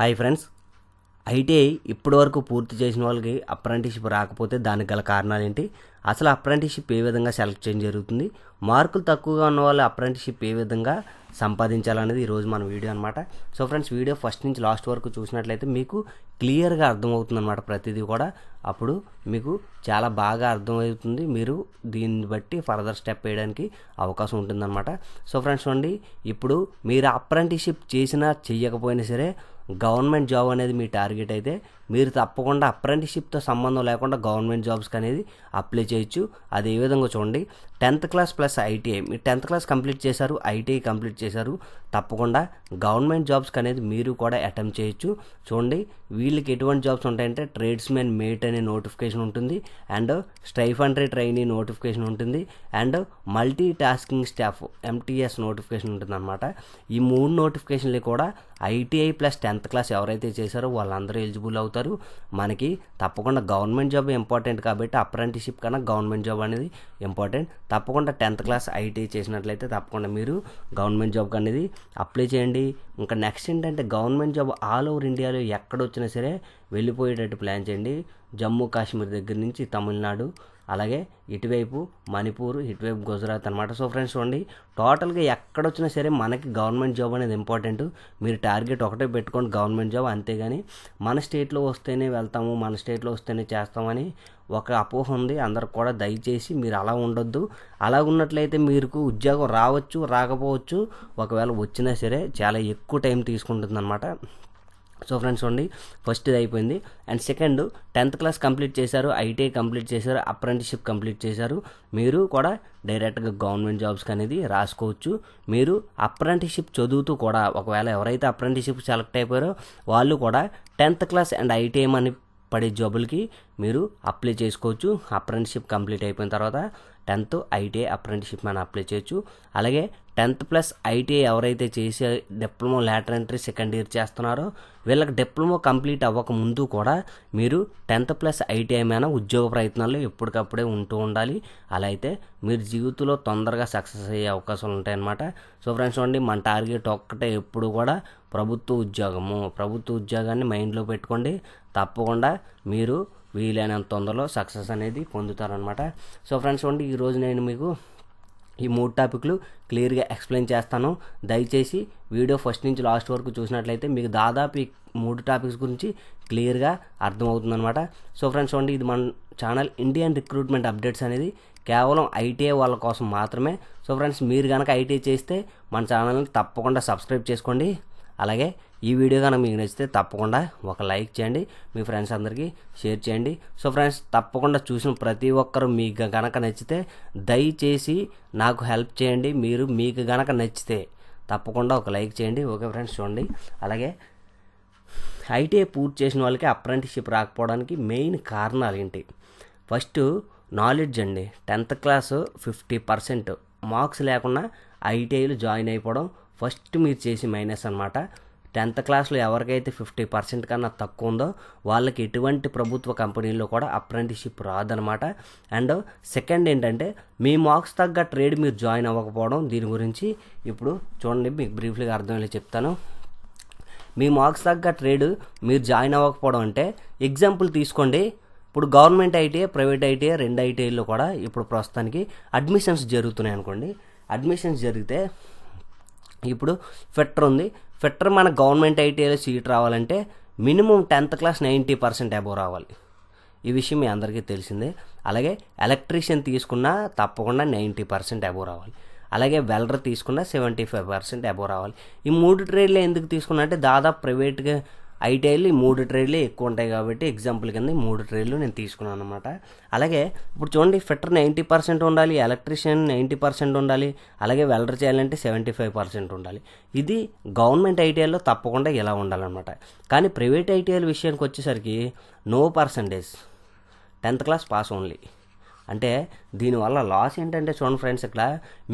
Hi friends. ITI ఇప్పటి వరకు పూర్తి చేసిన వాళ్ళకి అప్రెంటిషిప్ రాకపోతే దానికి గల కారణాలు ఏంటి? అసలు అప్రెంటిషిప్ ఏ విధంగా సెలెక్ట్ చేయడం జరుగుతుంది? మార్కులు తక్కువగా ఉన్న వాళ్ళు అప్రెంటిషిప్ ఏ విధంగా సంపాదించాలనేది ఈరోజు మన వీడియో అనమాట సో ఫ్రెండ్స్ వీడియో ఫస్ట్ నుంచి లాస్ట్ వరకు చూసినట్లయితే మీకు క్లియర్గా అర్థమవుతుంది అనమాట ప్రతిదీ కూడా. అప్పుడు మీకు చాలా బాగా అర్థమవుతుంది. మీరు దీన్ని బట్టి ఫర్దర్ స్టెప్ వేయడానికి అవకాశం ఉంటుందన్నమాట. సో ఫ్రెండ్స్ చూడండి ఇప్పుడు మీరు అప్రెంటిషిప్ చేసినా చెయ్యకపోయినా సరే గవర్నమెంట్ జాబ్ అనేది మీ టార్గెట్ అయితే మీరు తప్పకుండా అప్రెంటిషిప్తో సంబంధం లేకుండా గవర్నమెంట్ జాబ్స్కి అనేది అప్లై చేయొచ్చు. అది ఏ విధంగా చూడండి. Tenth class plus ITI. మీరు టెన్త్ క్లాస్ కంప్లీట్ చేశారు ఐటీఐ కంప్లీట్ చేశారు. తప్పకుండా గవర్నమెంట్ జాబ్స్కి అనేది మీరు కూడా అటెంప్ట్ చేయొచ్చు. చూడండి. వీళ్ళకి ఎటువంటి జాబ్స్ ఉంటాయంటే ట్రేడ్స్ మెన్ మేట్ అనే నోటిఫికేషన్ ఉంటుంది అండ్ స్టైఫండరీ ట్రైనీ నోటిఫికేషన్ ఉంటుంది and multi tasking staff MTS notification ఉంటుంది అనమాట ఈ మూడు నోటిఫికేషన్లు కూడా ఐటీఐ ప్లస్ టెన్త్ క్లాస్ ఎవరైతే చేశారో వాళ్ళందరూ ఎలిజిబుల్ అవుతారు. మనకి తప్పకుండా గవర్నమెంట్ జాబ్ ఇంపార్టెంట్ కాబట్టి అప్రెంటిషిప్ కన్నా గవర్నమెంట్ జాబ్ అనేది ఇంపార్టెంట్ తప్పకుండా టెన్త్ క్లాస్ ఐటీఐ చేసినట్లయితే తప్పకుండా మీరు గవర్నమెంట్ జాబ్ అనేది అప్లై చేయండి. ఇంకా నెక్స్ట్ ఏంటంటే గవర్నమెంట్ జాబ్ ఆల్ ఓవర్ ఇండియాలో ఎక్కడ వచ్చినా సరే వెళ్ళిపోయేటట్టు ప్లాన్ చేయండి. జమ్మూ కాశ్మీర్ దగ్గర నుంచి తమిళనాడు అలాగే ఇటువైపు మణిపూర్ ఇటువైపు గుజరాత్ అనమాట సో ఫ్రెండ్స్ చూడండి టోటల్గా ఎక్కడొచ్చినా సరే మనకి గవర్నమెంట్ జాబ్ అనేది ఇంపార్టెంట్ మీరు టార్గెట్ ఒకటే పెట్టుకోండి గవర్నమెంట్ జాబ్ అంతేగాని మన స్టేట్లో వస్తేనే వెళ్తాము మన స్టేట్లో వస్తేనే చేస్తామని ఒక అపోహ ఉంది. అందరికి కూడా దయచేసి మీరు అలా ఉండొద్దు. అలా ఉన్నట్లయితే మీకు ఉద్యోగం రావచ్చు రాకపోవచ్చు. ఒకవేళ వచ్చినా సరే చాలా ఎక్కువ టైం తీసుకుంటుంది సో ఫ్రెండ్స్ చూడండి ఫస్ట్ ఇది అయిపోయింది. And second tenth class complete చేశారు ఐటీఐ కంప్లీట్ చేశారు అప్రెంటిషిప్ కంప్లీట్ చేశారు. మీరు కూడా డైరెక్ట్గా గవర్నమెంట్ జాబ్స్కి అనేది రాసుకోవచ్చు. మీరు అప్రెంటిషిప్ చదువుతూ కూడా ఒకవేళ ఎవరైతే అప్రెంటిషిప్ సెలెక్ట్ అయిపోయారో వాళ్ళు కూడా టెన్త్ క్లాస్ అండ్ ఐటీఐ అని పడే జాబులకి మీరు అప్లై చేసుకోవచ్చు. అప్రెంటిషిప్ కంప్లీట్ అయిపోయిన తర్వాత టెన్త్ ఐటీఐ అప్రెంటిషిప్ అని అప్లై చేయొచ్చు. అలాగే టెన్త్ ప్లస్ ఐటీఐ ఎవరైతే చేసే diploma lateral entry second year చేస్తున్నారో వీళ్ళకి డిప్లొమా కంప్లీట్ అవ్వక ముందు కూడా మీరు టెన్త్ ప్లస్ ఐటీఐ మీద ఉద్యోగ ప్రయత్నాల్లో ఎప్పటికప్పుడే ఉంటూ ఉండాలి. అలా అయితే మీరు జీవితంలో తొందరగా సక్సెస్ అయ్యే అవకాశాలు ఉంటాయన్నమాట. సో ఫ్రెండ్స్ చూడండి మన టార్గెట్ ఒక్కటే ఎప్పుడు కూడా ప్రభుత్వ ఉద్యోగము. ప్రభుత్వ ఉద్యోగాన్ని మైండ్లో పెట్టుకోండి. తప్పకుండా మీరు వీలైనంత తొందరలో సక్సెస్ అనేది పొందుతారనమాట సో ఫ్రెండ్స్ చూడండి ఈరోజు నేను మీకు ఈ మూడు టాపిక్లు క్లియర్గా ఎక్స్ప్లెయిన్ చేస్తాను. దయచేసి వీడియో ఫస్ట్ నుంచి లాస్ట్ వరకు చూసినట్లయితే మీకు దాదాపు ఈ మూడు టాపిక్స్ గురించి క్లియర్గా అర్థమవుతుందన్నమాట. సో ఫ్రెండ్స్ చూడండి ఇది మన ఛానల్ ఇండియన్ రిక్రూట్మెంట్ అప్డేట్స్ అనేది కేవలం ఐటీఐ వాళ్ళ కోసం మాత్రమే. సో ఫ్రెండ్స్ మీరు కనుక ఐటీఐ చేస్తే మన ఛానల్ని తప్పకుండా సబ్స్క్రైబ్ చేసుకోండి. అలాగే ఈ వీడియో కనుక మీకు నచ్చితే తప్పకుండా ఒక లైక్ చేయండి మీ ఫ్రెండ్స్ అందరికీ షేర్ చేయండి. సో ఫ్రెండ్స్ తప్పకుండా చూసిన ప్రతి ఒక్కరు మీకు గనక నచ్చితే దయచేసి నాకు హెల్ప్ చేయండి. మీరు మీకు గనక నచ్చితే తప్పకుండా ఒక లైక్ చేయండి. ఓకే ఫ్రెండ్స్ చూడండి. అలాగే ఐటీఐ పూర్తి చేసిన వాళ్ళకి అప్రెంటిషిప్ రాకపోవడానికి మెయిన్ కారణాలు ఏంటి? ఫస్ట్ నాలెడ్జ్ అండి. Tenth class fifty percent marks లేకుండా ఐటీఐలో జాయిన్ అయిపోవడం ఫస్ట్ మీరు చేసి మైనస్ అనమాట టెన్త్ క్లాస్లో ఎవరికైతే ఫిఫ్టీ పర్సెంట్ కన్నా తక్కువ ఉందో వాళ్ళకి ఎటువంటి ప్రభుత్వ కంపెనీల్లో కూడా అప్రెంటిషిప్ రాదనమాట. అండ్ సెకండ్ ఏంటంటే మీ మార్క్స్ తగ్గ ట్రేడ్ మీరు జాయిన్ అవ్వకపోవడం దీని గురించి ఇప్పుడు చూడండి మీకు బ్రీఫ్లీగా అర్థమయ్యేలా చెప్తాను. మీ మార్క్స్ తగ్గ ట్రేడ్ మీరు జాయిన్ అవ్వకపోవడం అంటే ఎగ్జాంపుల్ తీసుకోండి. ఇప్పుడు గవర్నమెంట్ ఐటీఐ ప్రైవేట్ ఐటీఐ రెండు ఐటీఐలో కూడా ఇప్పుడు ప్రస్తుతానికి అడ్మిషన్స్ జరుగుతున్నాయి అనుకోండి. అడ్మిషన్స్ జరిగితే ఇప్పుడు ఫెట్టర్ ఉంది ఫిట్టర్ మన గవర్నమెంట్ ఐటీఐలో సీట్ రావాలంటే minimum tenth class ninety percent above రావాలి. ఈ విషయం మీ అందరికీ తెలిసిందే. అలాగే ఎలక్ట్రీషియన్ తీసుకున్నా తప్పకుండా నైంటీ పర్సెంట్ అబోవ్ రావాలి. అలాగే వెల్డర్ తీసుకున్నా సెవెంటీ ఫైవ్ పర్సెంట్ అబోవ్ రావాలి. ఈ మూడు ట్రేడ్లు ఎందుకు తీసుకున్నా అంటే దాదాపు ప్రైవేట్గా ఐటీఐలు మూడు ట్రేడ్లే ఎక్కువ ఉంటాయి కాబట్టి ఎగ్జాంపుల్ కింద మూడు ట్రేడ్లు నేను తీసుకున్నాను అనమాట అలాగే ఇప్పుడు చూడండి ఫిట్టర్ నైంటీ పర్సెంట్ ఉండాలి ఎలక్ట్రీషియన్ నైంటీ పర్సెంట్ ఉండాలి అలాగే వెల్డర్ చేయాలంటే సెవెంటీ ఫైవ్ పర్సెంట్ ఉండాలి. ఇది గవర్నమెంట్ ఐటీఐలో తప్పకుండా ఇలా ఉండాలన్నమాట. కానీ ప్రైవేట్ ఐటీఐల విషయానికి వచ్చేసరికి no percentage. Tenth class pass only. అంటే దీనివల్ల లాస్ ఏంటంటే చూడండి ఫ్రెండ్స్ ఇక్కడ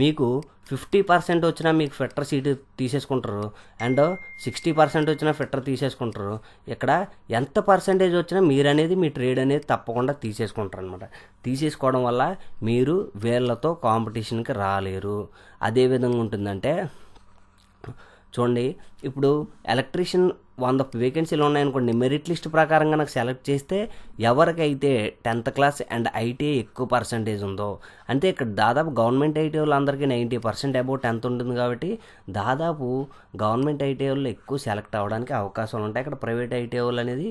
మీకు ఫిఫ్టీ పర్సెంట్ వచ్చినా మీకు ఫిట్టర్ సీటు తీసేసుకుంటారు అండ్ సిక్స్టీ పర్సెంట్ వచ్చినా ఫిట్టర్ తీసేసుకుంటారు. ఇక్కడ ఎంత పర్సెంటేజ్ వచ్చినా మీరు అనేది మీ ట్రేడ్ అనేది తప్పకుండా తీసేసుకుంటారు అనమాట తీసేసుకోవడం వల్ల మీరు వీళ్ళతో కాంపిటీషన్కి రాలేరు. అదే విధంగా ఉంటుందంటే చూడండి ఇప్పుడు ఎలక్ట్రీషియన్ వంద వేకెన్సీలు ఉన్నాయనుకోండి మెరిట్ లిస్ట్ ప్రకారంగా నాకు సెలెక్ట్ చేస్తే ఎవరికైతే టెన్త్ క్లాస్ అండ్ ఐటీఐ ఎక్కువ పర్సంటేజ్ ఉందో అంటే ఇక్కడ దాదాపు గవర్నమెంట్ ఐటీ వాళ్ళందరికీ నైంటీ పర్సెంట్ అబౌవ్ టెన్త్ ఉంటుంది కాబట్టి దాదాపు గవర్నమెంట్ ఐటీ వాళ్ళు ఎక్కువ సెలెక్ట్ అవ్వడానికి అవకాశాలు ఉంటాయి. ఇక్కడ ప్రైవేట్ ఐటీ వాళ్ళు అనేది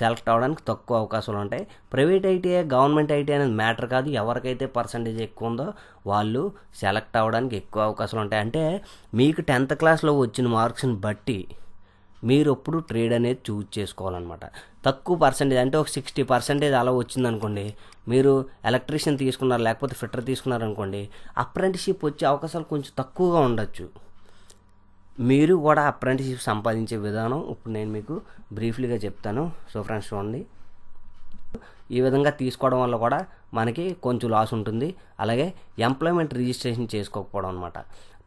సెలెక్ట్ అవ్వడానికి తక్కువ అవకాశాలు ఉంటాయి. ప్రైవేట్ ఐటీఐ గవర్నమెంట్ ఐటీ అనేది మ్యాటర్ కాదు. ఎవరికైతే పర్సంటేజ్ ఎక్కువ ఉందో వాళ్ళు సెలెక్ట్ అవ్వడానికి ఎక్కువ అవకాశాలు ఉంటాయి. అంటే మీకు టెన్త్ క్లాస్లో వచ్చిన మార్క్స్ని బట్టి మీరు ఎప్పుడు ట్రేడ్ అనేది చూజ్ చేసుకోవాలన్నమాట. తక్కువ పర్సెంటేజ్ అంటే ఒక సిక్స్టీ పర్సెంటేజ్ అలా వచ్చిందనుకోండి మీరు ఎలక్ట్రీషియన్ తీసుకున్నారు లేకపోతే ఫిట్టర్ తీసుకున్నారు అనుకోండి అప్రెంటిషిప్ వచ్చే అవకాశాలు కొంచెం తక్కువగా ఉండొచ్చు. మీరు కూడా అప్రెంటిషిప్ సంపాదించే విధానం ఇప్పుడు నేను మీకు బ్రీఫ్లీగా చెప్తాను. సో ఫ్రెండ్స్ చూడండి. ఈ విధంగా తీసుకోవడం వల్ల కూడా మనకి కొంచెం లాస్ ఉంటుంది. అలాగే ఎంప్లాయ్మెంట్ రిజిస్ట్రేషన్ చేసుకోకపోవడం అనమాట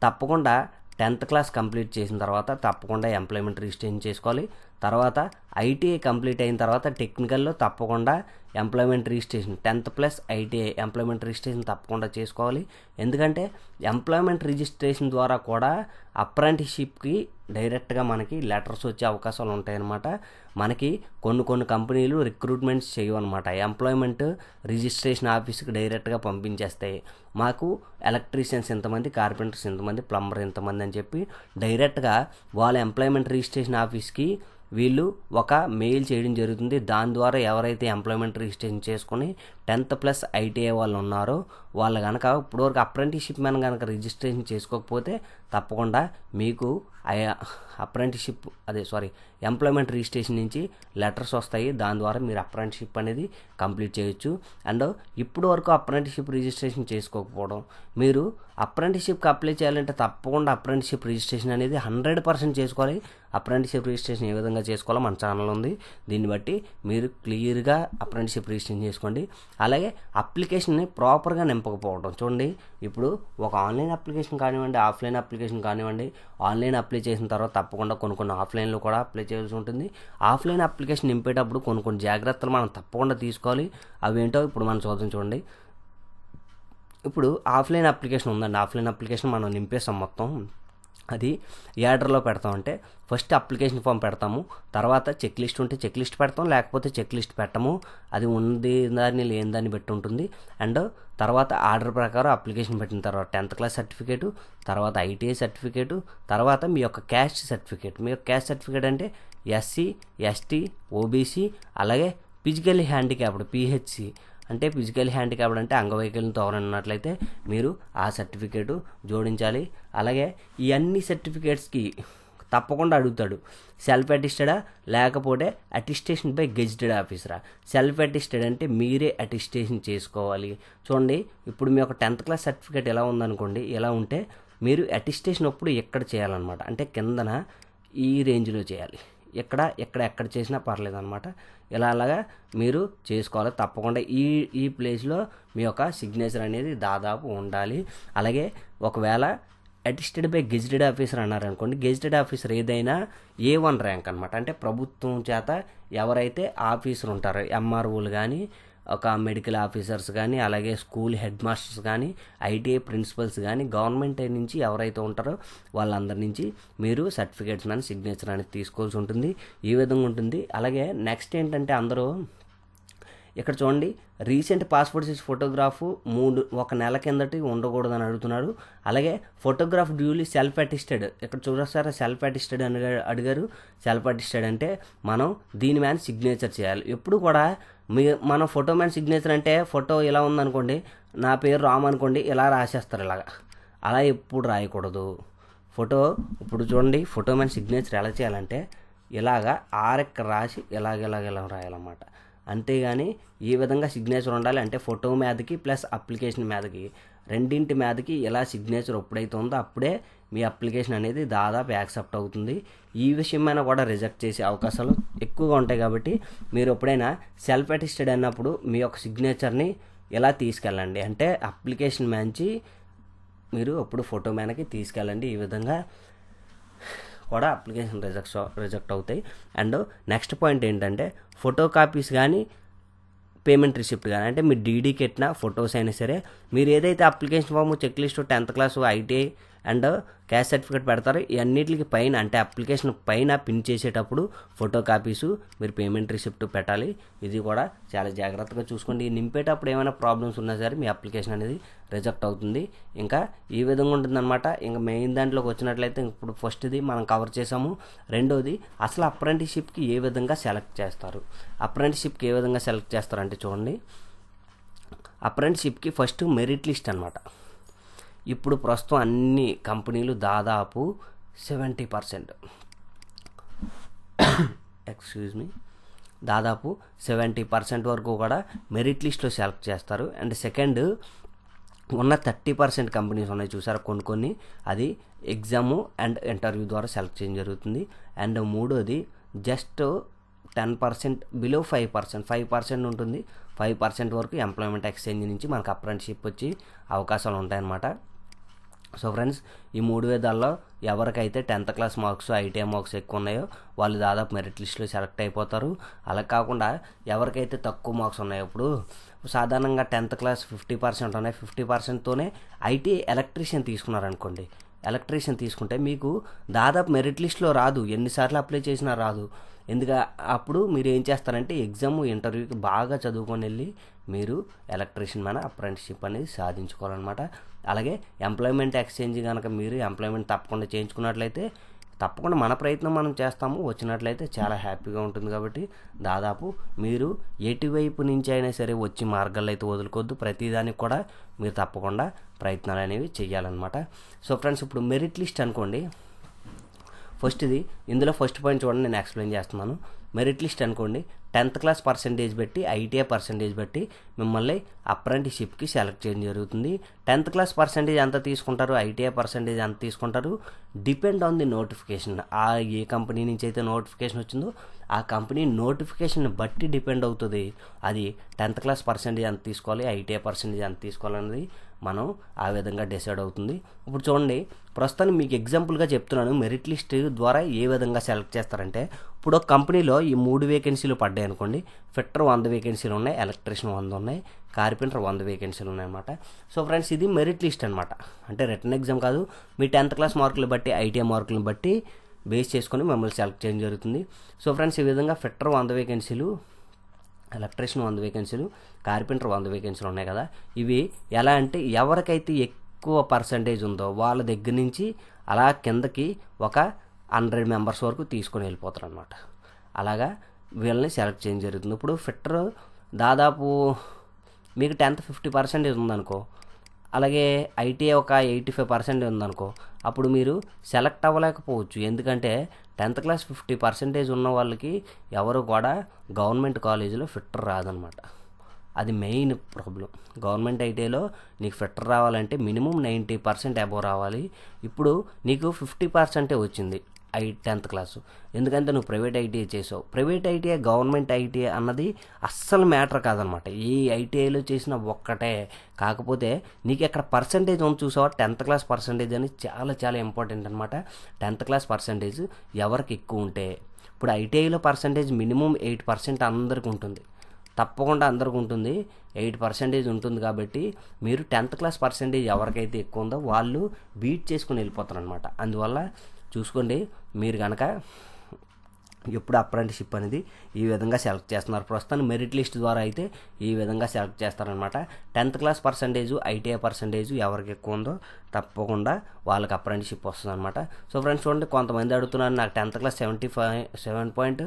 తప్పకుండా టెన్త్ క్లాస్ కంప్లీట్ చేసిన తర్వాత తప్పకుండా ఎంప్లాయ్మెంట్ రిజిస్ట్రేషన్ చేసుకోవాలి. తర్వాత ఐటీఐ కంప్లీట్ అయిన తర్వాత టెక్నికల్లో తప్పకుండా employment registration tenth plus ITI employment registration తప్పకుండా చేసుకోవాలి. ఎందుకంటే ఎంప్లాయ్మెంట్ రిజిస్ట్రేషన్ ద్వారా కూడా అప్రెంటిషిప్కి డైరెక్ట్గా మనకి లెటర్స్ వచ్చే అవకాశాలు ఉంటాయన్నమాట. మనకి కొన్ని కొన్ని కంపెనీలు రిక్రూట్మెంట్స్ చేయవన్నమాట. ఎంప్లాయ్మెంట్ రిజిస్ట్రేషన్ ఆఫీస్కి డైరెక్ట్గా పంపించేస్తాయి మాకు ఎలక్ట్రీషియన్స్ ఎంతమంది కార్పెంటర్స్ ఎంతమంది ప్లంబర్ ఎంతమంది అని చెప్పి డైరెక్ట్గా వాళ్ళ ఎంప్లాయ్మెంట్ రిజిస్ట్రేషన్ ఆఫీస్కి వీళ్ళు ఒక మెయిల్ చేయడం జరుగుతుంది. దాని ద్వారా ఎవరైతే ఎంప్లాయ్మెంట్ రిజిస్ట్రేషన్ చేసుకొని టెన్త్ ప్లస్ ఐటీఐ వాళ్ళు ఉన్నారో వాళ్ళు కనుక ఇప్పటివరకు అప్రెంటిషిప్ మ్యాన్ కనుక రిజిస్ట్రేషన్ చేసుకోకపోతే తప్పకుండా మీకు అప్రెంటిషిప్ అదే సారీ ఎంప్లాయ్మెంట్ రిజిస్ట్రేషన్ నుంచి లెటర్స్ వస్తాయి. దాని ద్వారా మీరు అప్రెంటిషిప్ అనేది కంప్లీట్ చేయొచ్చు. అండ్ ఇప్పుడు వరకు అప్రెంటిషిప్ రిజిస్ట్రేషన్ చేసుకోకపోవడం మీరు అప్రెంటిషిప్కి అప్లై చేయాలంటే తప్పకుండా అప్రెంటిషిప్ రిజిస్ట్రేషన్ అనేది హండ్రెడ్ పర్సెంట్ చేసుకోవాలి. అప్రెంటిషిప్ రిజిస్ట్రేషన్ ఏ విధంగా చేసుకోవాలో మన ఛానల్ ఉంది. దీన్ని బట్టి మీరు క్లియర్గా అప్రెంటిషిప్ రిజిస్ట్రేషన్ చేసుకోండి. అలాగే అప్లికేషన్ని ప్రాపర్గా నింపకపోవడం చూడండి ఇప్పుడు ఒక ఆన్లైన్ అప్లికేషన్ కానివ్వండి ఆఫ్లైన్ అప్లికేషన్ కానివ్వండి ఆన్లైన్ అప్లై చేసిన తర్వాత తప్పకుండా కొన్ని కొన్ని ఆఫ్లైన్లో కూడా అప్లై చేయాల్సి ఉంటుంది. ఆఫ్లైన్ అప్లికేషన్ నింపేటప్పుడు కొన్ని కొన్ని జాగ్రత్తలు మనం తప్పకుండా తీసుకోవాలి. అవేంటో ఇప్పుడు మనం చూద్దాం చూడండి. ఇప్పుడు ఆఫ్లైన్ అప్లికేషన్ ఉందండి. ఆఫ్లైన్ అప్లికేషన్ మనం నింపేస్తాం మొత్తం. అది యాడర్లో పెడతామంటే ఫస్ట్ అప్లికేషన్ ఫామ్ పెడతాము. తర్వాత చెక్ లిస్ట్ ఉంటే చెక్ లిస్ట్ పెడతాం. లేకపోతే చెక్ లిస్ట్ పెట్టము. అది ఉంది దాన్ని లేని దాన్ని బట్టి ఉంటుంది. అండ్ తర్వాత ఆర్డర్ ప్రకారం అప్లికేషన్ పెట్టిన తర్వాత టెన్త్ క్లాస్ సర్టిఫికేటు తర్వాత ఐటీఐ సర్టిఫికేటు తర్వాత మీ యొక్క క్యాస్ట్ సర్టిఫికేట్. మీ యొక్క క్యాస్ట్ సర్టిఫికేట్ అంటే ఎస్సీ ఎస్టీ ఓబీసీ అలాగే ఫిజికల్లీ హ్యాండిక్యాప్డ్ పిహెచ్సి. అంటే ఫిజికల్ హ్యాండిక్యాప్డ్ అంటే అంగవైకల్యంతో ఎవరైనా ఉన్నట్లయితే మీరు ఆ సర్టిఫికేటు జోడించాలి. అలాగే ఈ అన్ని సర్టిఫికేట్స్కి తప్పకుండా అడుగుతాడు. సెల్ఫ్ అటిస్టెడా? లేకపోతే అటిస్టేషన్ బై గెజిటెడ్ ఆఫీసరా? సెల్ఫ్ అటిస్టెడ్ అంటే మీరే అటిస్టేషన్ చేసుకోవాలి. చూడండి ఇప్పుడు మీ యొక్క టెన్త్ క్లాస్ సర్టిఫికేట్ ఎలా ఉందనుకోండి ఎలా ఉంటే మీరు అటిస్టేషన్ అప్పుడు ఎక్కడ చేయాలన్నమాట? అంటే కిందన ఈ రేంజ్లో చేయాలి. ఎక్కడ ఎక్కడ ఎక్కడ చేసినా పర్లేదు అనమాట ఇలా అలాగా మీరు చేసుకోవాలి. తప్పకుండా ఈ ఈ ప్లేస్లో మీ యొక్క సిగ్నేచర్ అనేది దాదాపు ఉండాలి. అలాగే ఒకవేళ అటిస్టెడ్ బై గెజిటెడ్ ఆఫీసర్ అన్నారనుకోండి గెజిటెడ్ ఆఫీసర్ ఏదైనా ఏ వన్ ర్యాంక్ అనమాట అంటే ప్రభుత్వం చేత ఎవరైతే ఆఫీసర్ ఉంటారో ఎంఆర్ఓలు కానీ ఒక మెడికల్ ఆఫీసర్స్ కానీ అలాగే స్కూల్ హెడ్ మాస్టర్స్ కానీ ఐటీఐ ప్రిన్సిపల్స్ కానీ గవర్నమెంట్ నుంచి ఎవరైతే ఉంటారో వాళ్ళందరి నుంచి మీరు సర్టిఫికేట్స్ అని సిగ్నేచర్ అనేది తీసుకోవాల్సి ఉంటుంది. ఈ విధంగా ఉంటుంది. అలాగే నెక్స్ట్ ఏంటంటే అందరూ ఇక్కడ చూడండి రీసెంట్ పాస్పోర్ట్ సైజ్ ఫోటోగ్రాఫ్ మూడు ఒక నెల కిందటి ఉండకూడదని అడుగుతున్నాడు. అలాగే ఫోటోగ్రాఫ్ డ్యూలీ సెల్ఫ్ అటిస్టెడ్ ఇక్కడ చూడొస్తారా సెల్ఫ్ అటిస్టెడ్ అని అడిగారు. సెల్ఫ్ అటిస్టెడ్ అంటే మనం దీని మీద సిగ్నేచర్ చేయాలి. ఎప్పుడు కూడా మీ మన ఫోటో మ్యాన్ సిగ్నేచర్ అంటే ఫోటో ఇలా ఉందనుకోండి నా పేరు రామ్ అనుకోండి ఇలా రాసేస్తారు ఇలాగా. అలా ఎప్పుడు రాయకూడదు. ఫోటో ఇప్పుడు చూడండి ఫోటో మ్యాన్ సిగ్నేచర్ ఎలా చేయాలంటే ఇలాగా ఆరెక్క రాసి ఇలాగ ఇలాగ ఇలా రాయాలన్నమాట. అంతేగాని ఈ విధంగా సిగ్నేచర్ ఉండాలి అంటే ఫోటో మీదకి ప్లస్ అప్లికేషన్ మీదకి. రెండింటి మీదకి ఎలా సిగ్నేచర్ ఎప్పుడైతే ఉందో అప్పుడే మీ అప్లికేషన్ అనేది దాదాపు యాక్సెప్ట్ అవుతుంది. ఈ విషయమైనా కూడా రిజెక్ట్ చేసే అవకాశాలు ఎక్కువగా ఉంటాయి కాబట్టి మీరు ఎప్పుడైనా సెల్ఫ్ అటిస్టెడ్ అన్నప్పుడు మీ యొక్క సిగ్నేచర్ని ఎలా తీసుకెళ్ళండి? అంటే అప్లికేషన్ మంచి మీరు అప్పుడు ఫోటో మేనకి తీసుకెళ్ళండి. ఈ విధంగా కూడా అప్లికేషన్ రిజెక్ట్ రిజెక్ట్ అవుతాయి. అండ్ నెక్స్ట్ పాయింట్ ఏంటంటే ఫోటో కాపీస్ కానీ పేమెంట్ రిసిప్ట్ కానీ అంటే మీరు డీడీకి ఎట్టిన ఫొటోస్ అయినా సరే మీరు ఏదైతే application form check list tenth class ITI and caste certificate పెడతారు. ఇవన్నిటికి పైన అంటే అప్లికేషన్ పైన పిన్ చేసేటప్పుడు ఫోటో కాపీసు మీరు పేమెంట్ రిసిప్ట్ పెట్టాలి. ఇది కూడా చాలా జాగ్రత్తగా చూసుకోండి. నింపేటప్పుడు ఏమైనా ప్రాబ్లమ్స్ ఉన్నా సరే మీ అప్లికేషన్ అనేది రిజెక్ట్ అవుతుంది. ఇంకా ఈ విధంగా ఉంటుందన్నమాట. ఇంకా మెయిన్ దాంట్లోకి వచ్చినట్లయితే ఇప్పుడు ఫస్ట్ది మనం కవర్ చేసాము. రెండోది అసలు అప్రెంటిషిప్కి ఏ విధంగా సెలెక్ట్ చేస్తారు? అప్రెంటిషిప్కి ఏ విధంగా సెలెక్ట్ చేస్తారంటే చూడండి. అప్రెంటిషిప్కి ఫస్ట్ మెరిట్ లిస్ట్ అనమాట ఇప్పుడు ప్రస్తుతం అన్ని కంపెనీలు దాదాపు సెవెంటీ పర్సెంట్. ఎక్స్క్యూజ్ మీ దాదాపు సెవెంటీ పర్సెంట్ వరకు కూడా మెరిట్ లిస్ట్లో సెలెక్ట్ చేస్తారు. అండ్ సెకండ్ ఉన్న థర్టీ పర్సెంట్ కంపెనీస్ ఉన్నాయి చూసారా? కొన్ని కొన్ని అది ఎగ్జాము అండ్ ఇంటర్వ్యూ ద్వారా సెలెక్ట్ చేయడం జరుగుతుంది. అండ్ మూడోది just ten percent below five percent. Five percent ఉంటుంది. ఫైవ్ పర్సెంట్ వరకు ఎంప్లాయ్మెంట్ ఎక్స్చేంజ్ నుంచి మనకు అప్రెంటిషిప్ వచ్చి అవకాశాలు ఉంటాయన్నమాట. సో ఫ్రెండ్స్ ఈ మూడు విధాల్లో ఎవరికైతే tenth class marks ITI marks ఎక్కువ ఉన్నాయో వాళ్ళు దాదాపు మెరిట్ లిస్ట్లో సెలెక్ట్ అయిపోతారు. అలా కాకుండా ఎవరికైతే తక్కువ మార్క్స్ ఉన్నాయో ఇప్పుడు సాధారణంగా టెన్త్ క్లాస్ ఫిఫ్టీ పర్సెంట్ ఉన్నాయి. ఫిఫ్టీ పర్సెంట్తోనే ఐటీ ఎలక్ట్రీషియన్ తీసుకున్నారనుకోండి. ఎలక్ట్రీషియన్ తీసుకుంటే మీకు దాదాపు మెరిట్ లిస్ట్లో రాదు. ఎన్నిసార్లు అప్లై చేసినా రాదు. ఎందుకు అప్పుడు మీరు ఏం చేస్తారంటే ఎగ్జామ్ ఇంటర్వ్యూకి బాగా చదువుకొని వెళ్ళి మీరు ఎలక్ట్రీషియన్ మన అప్రెంటిషిప్ అనేది సాధించుకోవాలన్నమాట. అలాగే ఎంప్లాయ్మెంట్ ఎక్స్చేంజ్ కనుక మీరు ఎంప్లాయ్మెంట్ తప్పకుండా చేయించుకున్నట్లయితే తప్పకుండా మన ప్రయత్నం మనం చేస్తాము. వచ్చినట్లయితే చాలా హ్యాపీగా ఉంటుంది కాబట్టి దాదాపు మీరు ఎటువైపు నుంచి అయినా సరే వచ్చి మార్గాలు అయితే వదులుకోవద్దు. ప్రతిదానికి కూడా మీరు తప్పకుండా ప్రయత్నాలు అనేవి చేయాలన్నమాట సో ఫ్రెండ్స్ ఇప్పుడు మెరిట్ లిస్ట్ అనుకోండి. ఫస్ట్ ఇది ఇందులో ఫస్ట్ పాయింట్ చూడండి నేను ఎక్స్ప్లెయిన్ చేస్తున్నాను. మెరిట్ లిస్ట్ అనుకోండి టెన్త్ క్లాస్ పర్సంటేజ్ బట్టి ఐటీఐ పర్సంటేజ్ బట్టి మిమ్మల్ని అప్రెంటిషిప్కి సెలెక్ట్ చేయడం జరుగుతుంది. టెన్త్ క్లాస్ పర్సంటేజ్ ఎంత తీసుకుంటారు ఐటీఐ పర్సంటేజ్ ఎంత తీసుకుంటారు డిపెండ్ ఆన్ ది నోటిఫికేషన్. ఆ ఏ కంపెనీ నుంచి అయితే నోటిఫికేషన్ వచ్చిందో ఆ కంపెనీ నోటిఫికేషన్ బట్టి డిపెండ్ అవుతుంది. అది టెన్త్ క్లాస్ పర్సంటేజ్ ఎంత తీసుకోవాలి ఐటీఐ పర్సంటేజ్ ఎంత తీసుకోవాలన్నది మనం ఆ విధంగా డిసైడ్ అవుతుంది. ఇప్పుడు చూడండి ప్రస్తుతానికి మీకు ఎగ్జాంపుల్గా చెప్తున్నాను. మెరిట్ లిస్ట్ ద్వారా ఏ విధంగా సెలెక్ట్ చేస్తారంటే ఇప్పుడు ఒక కంపెనీలో ఈ మూడు వేకెన్సీలు పడ్డాయి అనుకోండి. ఫిట్టర్ వంద వేకెన్సీలు ఉన్నాయి ఎలక్ట్రీషియన్ వంద ఉన్నాయి కార్పెంటర్ వంద వేకెన్సీలు ఉన్నాయన్నమాట సో ఫ్రెండ్స్ ఇది మెరిట్ లిస్ట్ అనమాట అంటే రిటర్న్ ఎగ్జామ్ కాదు మీ టెన్త్ క్లాస్ మార్కులు బట్టి ఐటీఐ మార్కులను బట్టి బేస్ చేసుకొని మిమ్మల్ని సెలెక్ట్ చేయడం జరుగుతుంది. సో ఫ్రెండ్స్ ఈ విధంగా ఫిట్టర్ వంద వేకెన్సీలు ఎలక్ట్రీషియన్ వంద వేకెన్సీలు కార్పెంటర్ వంద వేకెన్సీలు ఉన్నాయి కదా. ఇవి ఎలా అంటే ఎవరికైతే ఎక్కువ పర్సంటేజ్ ఉందో వాళ్ళ దగ్గర నుంచి అలా కిందకి ఒక హండ్రెడ్ మెంబర్స్ వరకు తీసుకొని వెళ్ళిపోతారు అనమాట అలాగా వీళ్ళని సెలెక్ట్ చేయడం జరుగుతుంది. ఇప్పుడు ఫిట్టర్ దాదాపు మీకు టెన్త్ ఫిఫ్టీ పర్సెంటేజ్ ఉందనుకో అలాగే ఐటీ ఒక ఎయిటీ ఫైవ్ పర్సెంట్ ఉందనుకో అప్పుడు మీరు సెలెక్ట్ అవ్వలేకపోవచ్చు. ఎందుకంటే టెన్త్ క్లాస్ ఫిఫ్టీ పర్సెంటేజ్ ఉన్న వాళ్ళకి ఎవరు కూడా గవర్నమెంట్ కాలేజీలో ఫిట్టర్ రాదనమాట అది మెయిన్ ప్రాబ్లం. గవర్నమెంట్ ఐటీలో నీకు ఫిట్టర్ రావాలంటే మినిమం నైంటీ పర్సెంట్ అబోవ్ రావాలి. ఇప్పుడు నీకు ఫిఫ్టీ పర్సెంటే వచ్చింది ఐ టెన్త్ క్లాసు. ఎందుకంటే నువ్వు ప్రైవేట్ ఐటీఐ చేసావు. ప్రైవేట్ ఐటీఐ గవర్నమెంట్ ఐటీఐ అన్నది అస్సలు మ్యాటర్ కాదనమాట. ఈ ఐటీఐలో చేసిన ఒక్కటే. కాకపోతే నీకు ఎక్కడ పర్సంటేజ్ ఉంది చూసావా? టెన్త్ క్లాస్ పర్సంటేజ్ అని చాలా చాలా ఇంపార్టెంట్ అనమాట టెన్త్ క్లాస్ పర్సంటేజ్ ఎవరికి ఎక్కువ ఉంటే. ఇప్పుడు ఐటీఐలో పర్సంటేజ్ మినిమం ఎయిట్ పర్సెంట్ అందరికి ఉంటుంది. తప్పకుండా అందరికి ఉంటుంది. ఎయిట్ పర్సెంటేజ్ ఉంటుంది కాబట్టి మీరు టెన్త్ క్లాస్ పర్సెంటేజ్ ఎవరికైతే ఎక్కువ ఉందో వాళ్ళు బీట్ చేసుకుని వెళ్ళిపోతారు అనమాట అందువల్ల చూసుకోండి మీరు కనుక ఎప్పుడు అప్రెంటిషిప్ అనేది ఈ విధంగా సెలెక్ట్ చేస్తున్నారు. ప్రస్తుతానికి మెరిట్ లిస్ట్ ద్వారా అయితే ఈ విధంగా సెలెక్ట్ చేస్తారనమాట tenth class percentage ITI percentage ఎవరికి ఎక్కువ ఉందో తప్పకుండా వాళ్ళకి అప్రెంటిషిప్ వస్తుందన్నమాట. సో ఫ్రెండ్స్ చూడండి కొంతమంది అడుగుతున్నారు నాకు tenth class seventy five seven point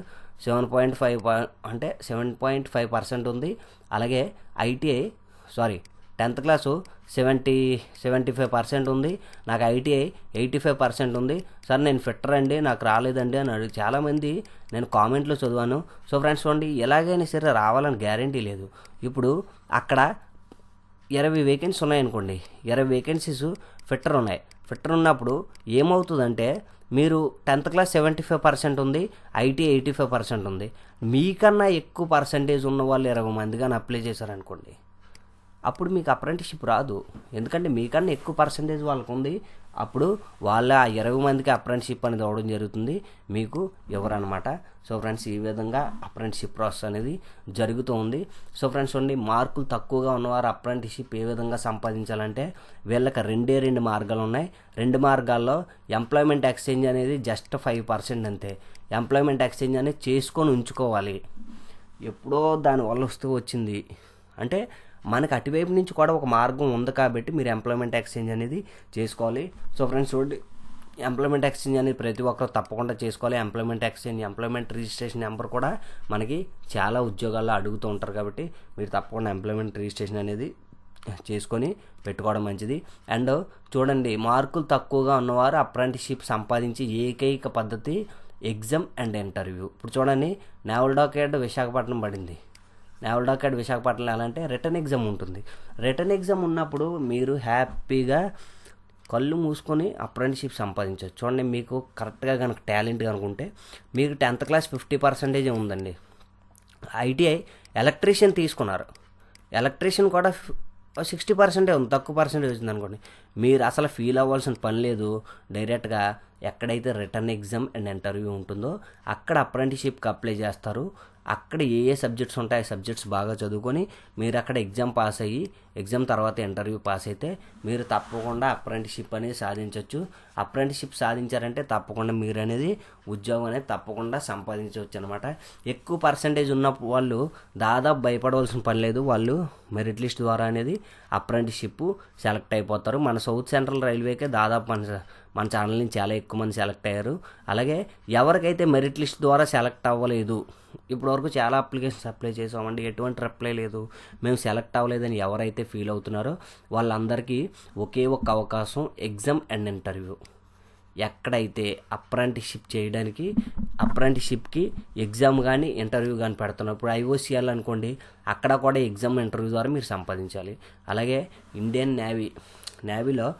seven point five అంటే సెవెన్ పాయింట్ ఫైవ్ పర్సెంట్ ఉంది. అలాగే ITI sorry tenth class seventy seventy five percent ఉంది. నాకు ఐటీఐ ఎయిటీ ఫైవ్ పర్సెంట్ ఉంది. సార్ నేను ఫిట్టర్ అండి నాకు రాలేదండి అని అడిగి చాలామంది నేను కామెంట్లో చదివాను. సో ఫ్రెండ్స్ చూడండి ఎలాగైనా సరే రావాలని గ్యారంటీ లేదు. ఇప్పుడు అక్కడ ఇరవై వేకెన్సీ ఉన్నాయనుకోండి. ఇరవై వేకెన్సీస్ ఫిట్టర్ ఉన్నాయి. ఫిట్టర్ ఉన్నప్పుడు ఏమవుతుందంటే మీరు tenth class seventy five percent ఉంది ఐటీ ఎయిటీ ఫైవ్ పర్సెంట్ ఉంది. మీకన్నా ఎక్కువ పర్సంటేజ్ ఉన్న వాళ్ళు ఇరవై మంది కానీ అప్లై చేశారనుకోండి. అప్పుడు మీకు అప్రెంటిషిప్ రాదు. ఎందుకంటే మీకన్నా ఎక్కువ పర్సంటేజ్ వాళ్ళకు ఉంది అప్పుడు వాళ్ళ ఇరవై మందికి అప్రెంటిషిప్ అనేది అవ్వడం జరుగుతుంది. మీకు ఎవరనమాట సో ఫ్రెండ్స్ ఈ విధంగా అప్రెంటిషిప్ ప్రాసెస్ అనేది జరుగుతూ ఉంది. సో ఫ్రెండ్స్ ఉండి మార్కులు తక్కువగా ఉన్నవారు అప్రెంటిషిప్ ఏ విధంగా సంపాదించాలంటే వీళ్ళకి రెండే రెండు మార్గాలు ఉన్నాయి. రెండు మార్గాల్లో ఎంప్లాయ్మెంట్ ఎక్స్చేంజ్ అనేది జస్ట్ ఫైవ్ పర్సెంట్ అంతే. ఎంప్లాయ్మెంట్ ఎక్స్చేంజ్ అనేది చేసుకొని ఉంచుకోవాలి. ఎప్పుడో దాని వల్ల వస్తూ వచ్చింది. అంటే మనకు అటువైపు నుంచి కూడా ఒక మార్గం ఉంది కాబట్టి మీరు ఎంప్లాయ్మెంట్ ఎక్స్చేంజ్ అనేది చేసుకోవాలి. సో ఫ్రెండ్స్ చూడండి. ఎంప్లాయ్మెంట్ ఎక్స్చేంజ్ అనేది ప్రతి ఒక్కరు తప్పకుండా చేసుకోవాలి. Employment exchange employment registration number కూడా మనకి చాలా ఉద్యోగాల్లో అడుగుతూ ఉంటారు కాబట్టి మీరు తప్పకుండా ఎంప్లాయ్మెంట్ రిజిస్ట్రేషన్ అనేది చేసుకొని పెట్టుకోవడం మంచిది. అండ్ చూడండి మార్కులు తక్కువగా ఉన్నవారు అప్రెంటిషిప్ సంపాదించి ఏకైక పద్ధతి ఎగ్జామ్ అండ్ ఇంటర్వ్యూ ఇప్పుడు చూడండి నేవల్ డాకెట్ విశాఖపట్నం పడింది. నేవల్ డాకెట్ విశాఖపట్నం వెళ్ళాలంటే రిటర్న్ ఎగ్జామ్ ఉంటుంది. రిటర్న్ ఎగ్జామ్ ఉన్నప్పుడు మీరు హ్యాపీగా కళ్ళు మూసుకొని అప్రెంటిషిప్ సంపాదించవచ్చు చూడండి మీకు కరెక్ట్గా కనుక టాలెంట్ కనుకుంటే మీకు టెన్త్ క్లాస్ ఫిఫ్టీ పర్సెంటేజ్ ఉందండి. ఐటీఐ ఎలక్ట్రీషియన్ తీసుకున్నారు. ఎలక్ట్రీషియన్ కూడా సిక్స్టీ పర్సెంటే ఉంది. తక్కువ పర్సెంటేజ్ వచ్చింది అనుకోండి. మీరు అసలు ఫీల్ అవ్వాల్సిన పని లేదు. డైరెక్ట్గా ఎక్కడైతే రిటర్న్ ఎగ్జామ్ అండ్ ఇంటర్వ్యూ ఉంటుందో అక్కడ అప్రెంటిషిప్కి అప్లై చేస్తారు. అక్కడ ఏ ఏ సబ్జెక్ట్స్ ఉంటాయి ఆ సబ్జెక్ట్స్ బాగా చదువుకొని మీరు అక్కడ ఎగ్జామ్ పాస్ అయ్యి ఎగ్జామ్ తర్వాత ఇంటర్వ్యూ పాస్ అయితే మీరు తప్పకుండా అప్రెంటిషిప్ అనేది సాధించవచ్చు అప్రెంటిషిప్ సాధించారంటే తప్పకుండా మీరు అనేది ఉద్యోగం అనేది తప్పకుండా సంపాదించవచ్చు అనమాట ఎక్కువ పర్సంటేజ్ ఉన్న వాళ్ళు దాదాపు భయపడవలసిన పని లేదు. వాళ్ళు మెరిట్ లిస్ట్ ద్వారా అనేది అప్రెంటిషిప్ సెలెక్ట్ అయిపోతారు. మన సౌత్ సెంట్రల్ రైల్వేకే దాదాపు మన మన ఛానల్ నుంచి చాలా ఎక్కువ మంది సెలెక్ట్ అయ్యారు. అలాగే ఎవరికైతే మెరిట్ లిస్ట్ ద్వారా సెలెక్ట్ అవ్వలేదు ఇప్పటివరకు చాలా అప్లికేషన్స్ అప్లై చేసామండి ఎటువంటి రిప్లై లేదు. మేము సెలెక్ట్ అవ్వలేదని ఎవరైతే ఫీల్ అవుతున్నారో వాళ్ళందరికీ ఒకే ఒక అవకాశం ఎగ్జామ్ అండ్ ఇంటర్వ్యూ. ఎక్కడైతే అప్రెంటిషిప్ చేయడానికి అప్రెంటిషిప్కి ఎగ్జామ్ కానీ ఇంటర్వ్యూ కానీ పెడుతున్నారు ఇప్పుడు ఐఓసిఎల్ అనుకోండి అక్కడ కూడా ఎగ్జామ్ ఇంటర్వ్యూ ద్వారా మీరు సంపాదించాలి. అలాగే ఇండియన్ నేవీ నేవీలో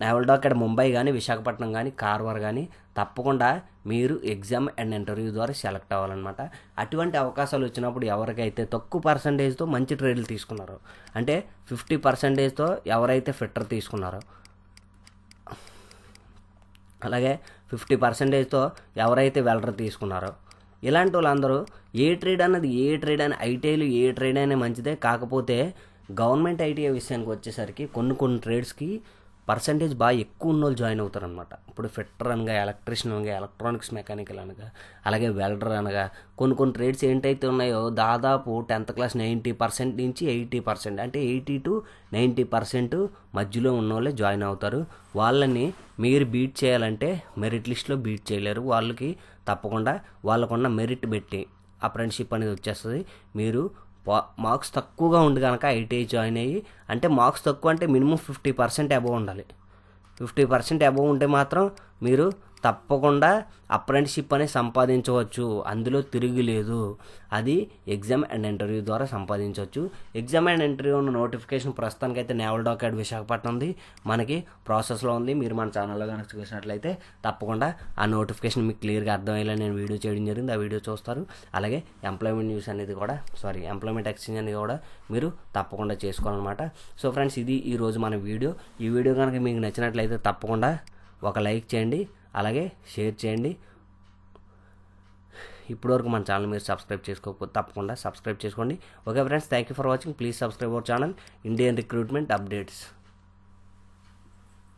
నేవల్ డాక్ ముంబై కానీ విశాఖపట్నం కానీ కార్వార్ కానీ తప్పకుండా మీరు ఎగ్జామ్ అండ్ ఇంటర్వ్యూ ద్వారా సెలెక్ట్ అవ్వాలన్నమాట. అటువంటి అవకాశాలు వచ్చినప్పుడు ఎవరికైతే తక్కువ పర్సంటేజ్తో మంచి ట్రేడ్లు తీసుకున్నారో అంటే ఫిఫ్టీ పర్సంటేజ్తో ఎవరైతే ఫిట్టర్ తీసుకున్నారో అలాగే ఫిఫ్టీ పర్సెంటేజ్తో ఎవరైతే వెల్డర్ తీసుకున్నారో ఇలాంటి వాళ్ళందరూ ఏ ట్రేడ్ అన్నది ఏ ట్రేడ్ అని ఐటీఐలు ఏ ట్రేడ్ అయినా మంచిదే. కాకపోతే గవర్నమెంట్ ఐటీఐ విషయానికి వచ్చేసరికి కొన్ని కొన్ని ట్రేడ్స్కి పర్సంటేజ్ బాగా ఎక్కువ ఉన్న వాళ్ళు జాయిన్ అవుతారు అనమాట ఇప్పుడు ఫిట్టర్ అనగా ఎలక్ట్రీషియన్ అనగా ఎలక్ట్రానిక్స్ మెకానికల్ అనగా అలాగే వెల్డర్ అనగా కొన్ని కొన్ని ట్రేడ్స్ ఏంటైతే ఉన్నాయో దాదాపు టెన్త్ క్లాస్ నైంటీ పర్సెంట్ నుంచి ఎయిటీ పర్సెంట్ అంటే ఎయిటీ టు నైంటీ పర్సెంట్ మధ్యలో ఉన్న వాళ్ళే జాయిన్ అవుతారు. వాళ్ళని మీరు బీట్ చేయాలంటే మెరిట్ లిస్ట్లో బీట్ చేయలేరు. వాళ్ళకి తప్పకుండా వాళ్ళకున్న మెరిట్ పెట్టి అప్రెంటిషిప్ అనేది వచ్చేస్తుంది. మీరు మార్క్స్ తక్కువగా ఉండి కనుక ఐటీఐ జాయిన్ అయ్యి అంటే మార్క్స్ తక్కువ అంటే మినిమం ఫిఫ్టీ పర్సెంట్ అబవ్ ఉండాలి. ఫిఫ్టీ పర్సెంట్ అబవ్ ఉంటే మాత్రం మీరు తప్పకుండా అప్రెంటిషిప్ అనేది సంపాదించవచ్చు. అందులో తిరుగులేదు అది ఎగ్జామ్ అండ్ ఇంటర్వ్యూ ద్వారా సంపాదించవచ్చు. ఎగ్జామ్ అండ్ ఇంటర్వ్యూ ఉన్న నోటిఫికేషన్ ప్రస్తుతానికైతే నేవల్ డాక్యాడ్ విశాఖపట్నం ఉంది. మనకి ప్రాసెస్లో ఉంది. మీరు మన ఛానల్లో కనుక చూసినట్లయితే తప్పకుండా ఆ నోటిఫికేషన్ మీకు క్లియర్గా అర్థమయ్యేలా నేను వీడియో చేయడం జరిగింది. ఆ వీడియో చూస్తారు. అలాగే ఎంప్లాయ్మెంట్ న్యూస్ అనేది కూడా సారీ ఎంప్లాయ్మెంట్ ఎక్స్చేంజ్ అనేది కూడా మీరు తప్పకుండా చేసుకోవాలన్నమాట. సో ఫ్రెండ్స్ ఇది ఈరోజు మన వీడియో ఈ వీడియో కనుక మీకు నచ్చినట్లయితే తప్పకుండా ఒక లైక్ చేయండి. అలాగే షేర్ చేయండి. ఇప్పటివరకు మన ఛానల్ మీరు సబ్స్క్రైబ్ చేసుకోకపోతే తప్పకుండా సబ్స్క్రైబ్ చేసుకోండి. Okay friends thank you for watching. Please subscribe our channel. Indian recruitment updates.